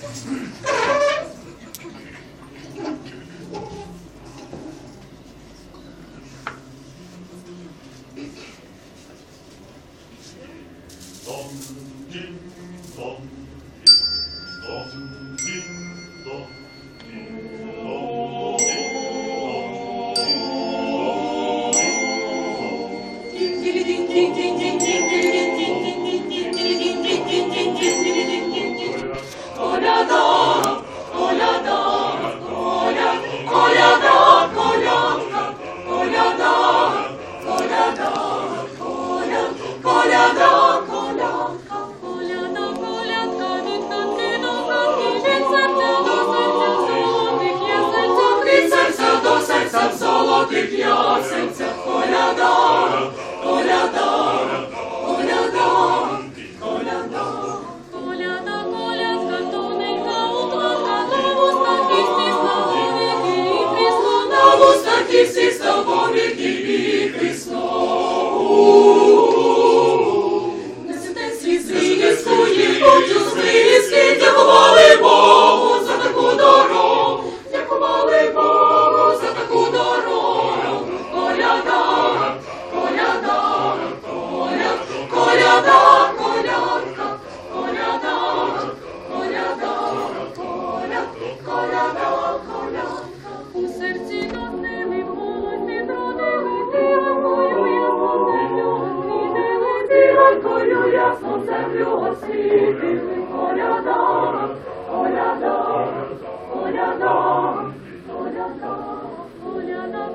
넘김 넘김 넘김 넘김 і стіста, вовіки і Христо. Несете слізки, скуді, ясно землю освітили. Коляда, коляда, коляда, коляда, колядка,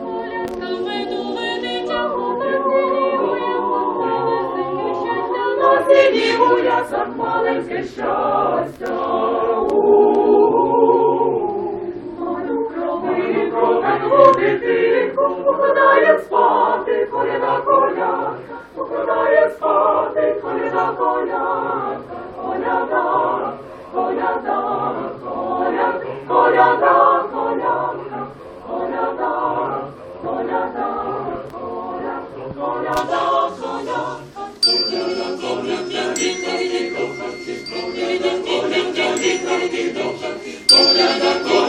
медове дитя, у ясно маленьке щастя, на сині у ясах маленьке щастя. Маю крови, кровену дитинку, укладає спати, коляда, колядка, укладає спати, King con la